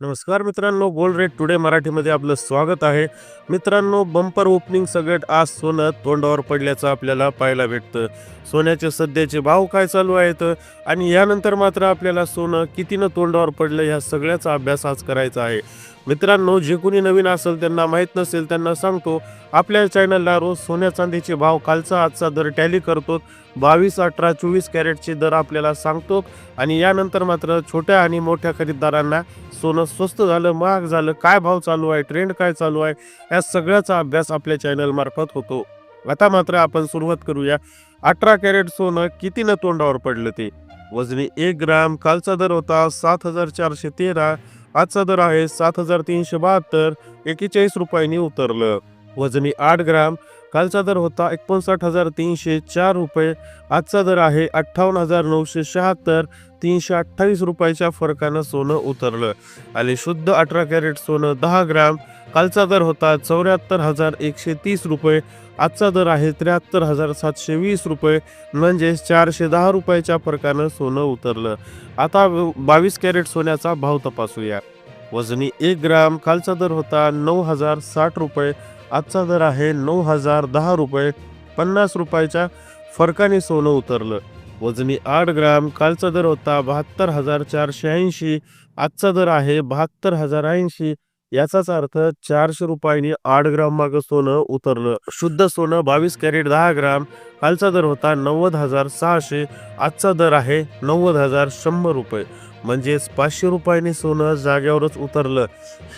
नमस्कार मित्रांनो gold rate today मराठीमध्ये आपलं स्वागत आहे. मित्रांनो बंपर ओपनिंग सगळ्यात आज सोनं तोंडावर पडल्याचं आपल्याला पाहायला भेटतं. सोन्याचे सध्याचे भाव काय चालू आहेत? आणि यानंतर मात्र आपल्याला सोनं कितीनं तोंडावर पडलं ह्या सगळ्याचा अभ्यास आज करायचा आहे. मित्रांनो जे कोणी नवीन असेल त्यांना माहीत नसेल त्यांना सांगतो आपल्या चॅनलला रोज सोन्या चांदीचे भाव कालचा आजचा दर टॅली करतो. बावीस अठरा चोवीस कॅरेटचे दर आपल्याला सांगतो आणि यानंतर मात्र छोट्या आणि मोठ्या खरेदीदारांना सोनं स्वस्त झालं महाग झालं काय भाव चालू आहे ट्रेंड काय चालू आहे या सगळ्याचा अभ्यास आपल्या चॅनलमार्फत होतो. आता मात्र आपण सुरुवात करूया. अठरा कॅरेट सोनं कितीनं तोंडावर पडलं ते? वजनी एक ग्राम कालचा दर होता सात हजार चारशे तेरा आजचा दर आहे सात हजार तीनशे बहात्तर एकेचाळीस रुपयांनी उतरलं. वजनी आठ ग्राम. कालचा दर होता एकोणसाठ हजार तीनशे चार रुपये. आजचा दर आहे अठ्ठावन्न हजार नऊशे शहात्तर. तीनशे अठ्ठावीस रुपयाच्या फरकानं सोनं उतरलं. आणि शुद्ध अठरा कॅरेट सोनं दहा ग्राम. कालचा दर होता चौऱ्याहत्तर हजार एकशे तीस रुपये. आजचा दर आहे त्र्याहत्तर हजार सातशे वीस रुपये. म्हणजेच चारशे दहा रुपयाच्या फरकानं सोनं उतरलं. आता बावीस कॅरेट सोन्याचा भाव तपासूया. वजनी एक ग्राम कालचा दर होता नऊ हजार साठ रुपये आजचा दर आहे नऊ हजार दहा रुपये पन्नास रुपयाच्या फरकाने सोनं उतरलं. वजनी आठ ग्राम कालचा दर होता बहात्तर हजार चारशे ऐंशी आजचा दर आहे बहात्तर हजार ऐंशी याचाच अर्थ चारशे रुपयांनी आठ ग्राम माग सोनं उतरलं. शुद्ध सोनं बावीस कॅरेट दहा ग्राम कालचा दर होता नव्वद हजार सहाशे आजचा दर आहे नव्वद हजार शंभर रुपये. म्हणजेच पाचशे रुपयांनी सोनं जाग्यावरच उतरलं.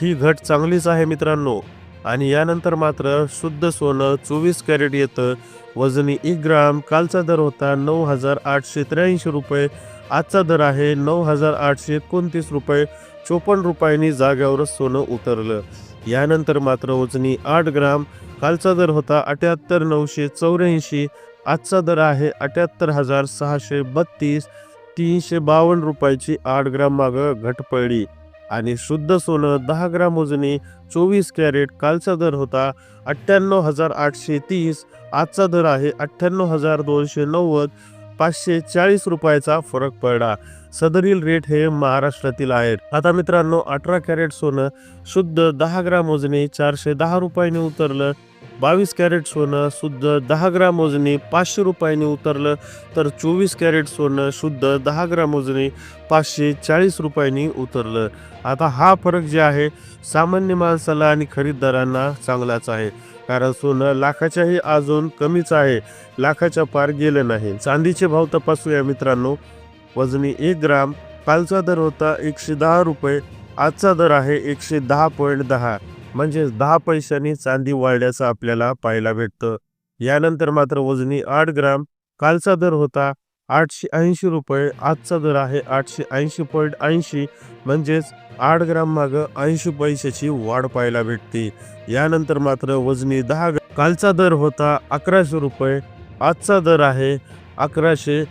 ही घट चांगलीच आहे मित्रांनो. आणि यानंतर मात्र शुद्ध सोनं चोवीस कॅरेट येतं. वजनी एक ग्राम कालचा दर होता नऊ हजार आठशे त्र्याऐंशी रुपये. आजचा दर आहे नऊ हजार आठशे एकोणतीस रुपये. चोपन्न रुपयांनी जाग्यावरच सोनं उतरलं. यानंतर मात्र वजनी आठ ग्राम कालचा दर होता अठ्याहत्तर नऊशे चौऱ्याऐंशी. आजचा दर आहे अठ्याहत्तर हजार सहाशे बत्तीस. तीनशे बावन्न रुपयाची आठ ग्राम मागं घट पडली. आणि शुद्ध सोनं दहा ग्राम वजनी चोवीस कॅरेट कालचा दर होता अठ्ठ्याण्णव हजार आठशे तीस. आजचा दर आहे अठ्ठ्याण्णव हजार दोनशे नव्वद. पाचशे चाळीस रुपयाचा फरक पडला. सदरील रेट हे महाराष्ट्रातील आहेत. आता मित्रांनो अठरा कॅरेट सोनं शुद्ध दहा ग्राम वजनी चारशे दहा रुपयाने उतरलं. बावीस कॅरेट सोनं शुद्ध दहा ग्राम वजनी पाचशे रुपयाने उतरलं तर चोवीस कॅरेट सोनं शुद्ध दहा ग्राम वजनी पाचशे चाळीस रुपयांनी उतरलं. आता हा फरक जे आहे सामान्य माणसाला आणि खरीददारांना चांगलाच आहे. कारण सोनं लाखाच्याही अजून कमीच आहे लाखाच्या पार गेलं नाही. चांदीचे भाव तपासूया मित्रांनो. वजनी एक ग्राम कालचा दर होता एकशे दहा रुपये आजचा दर आहे एकशे दहा पॉईंट दहा. म्हणजे दहा पैशांनी चांदी वाढल्याचं आपल्याला पाहायला भेटतं. यानंतर मात्र वजनी आठ ग्राम कालचा दर होता आठशे ऐंशी रुपये आजचा दर आहे आठशे ऐंशी पॉईंट ऐंशी म्हणजेच आठ ग्राम मागं ऐंशी पैशाची वाढ पाहायला भेटते. यानंतर मात्र वजनी दहा कालचा दर होता अकराशे रुपये आजचा दर आहे अकराशे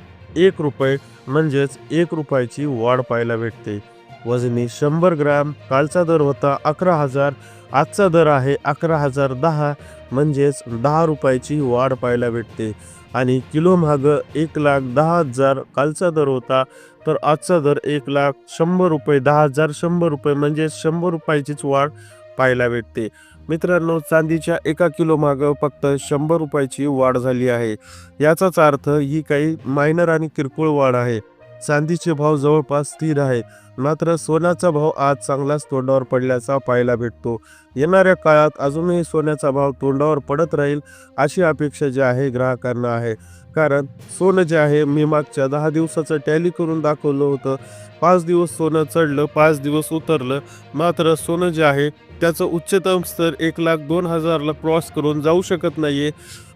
एक रुपये म्हणजेच एक रुपयाची वाढ पाहायला भेटते. वजनी शंभर ग्राम कालचा दर होता अकरा हजार आजचा दर आहे अकरा हजार दहा म्हणजेच दहा रुपयाची वाढ पाहायला भेटते. आणि किलो मागं एक लाख दहा हजार कालचा दर होता तर आजचा दर एक लाख शंभर रुपये दहा हजार शंभर रुपये म्हणजे शंभर रुपयाचीच वाढ पाहायला भेटते. मित्रांनो चांदीच्या एका किलो मागं फक्त शंभर रुपयाची वाढ झाली आहे. याचाच अर्थ ही काही मायनर आणि किरकोळ वाढ आहे. चांदीचे भाव जवळपास स्थिर आहेत. मात्र सोन्याचा भाव आज चांगलाच तोंडावर पडल्याचा पाहायला भेटतो. येणाऱ्या काळात अजूनही सोन्याचा भाव तोंडावर पडत राहील अशी अपेक्षा जी आहे ग्राहकांना आहे. कारण सोनं जे आहे मी मागच्या दहा दिवसाचं टॅली करून दाखवलं होतं. पाच दिवस सोनं चढलं पाच दिवस उतरलं. मात्र सोनं जे आहे त्याचं उच्चतम स्तर एक लाख दोन हजारला क्रॉस करून जाऊ शकत नाहीये.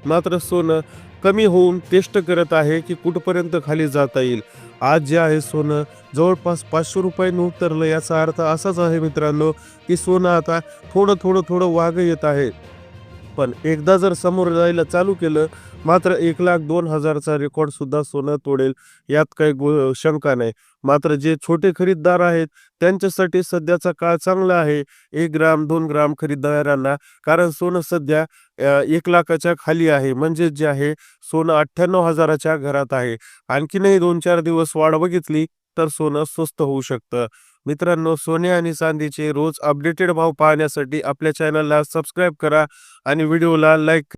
मात्र सोनं कमी होऊन टेस्ट करत आहे की कुठपर्यंत खाली जाता येईल. आज जे आहे सोनं जवळपास पाचशे रुपयांनी उतरलं याचा अर्थ असाच आहे मित्रांनो की सोनं आता थोडं थोडं थोडं वाघ येत आहे. पण एकदा जर समोर जायला चालू केलं मात्र एक लाख दोन हजारचा रेकॉर्ड सुद्धा सोनं तोडेल यात काही गो शंका नाही. मात्र जे छोटे खरीददार आहेत त्यांच्यासाठी सध्याचा काळ चांगला आहे. एक ग्राम दोन ग्राम खरीददारांना कारण सोनं सध्या एक लाखाच्या खाली आहे. म्हणजे जे आहे सोनं अठ्ठ्याण्णव हजाराच्या घरात आहे. आणखीनही दोन चार दिवस वाढ बघितली तर सोनं स्वस्त होऊ शकतं. मित्रांनो सोने आणि चांदीचे रोज अपडेटेड भाव पाहण्यासाठी आपल्या चॅनलला सबस्क्राईब करा आणि व्हिडिओला लाईक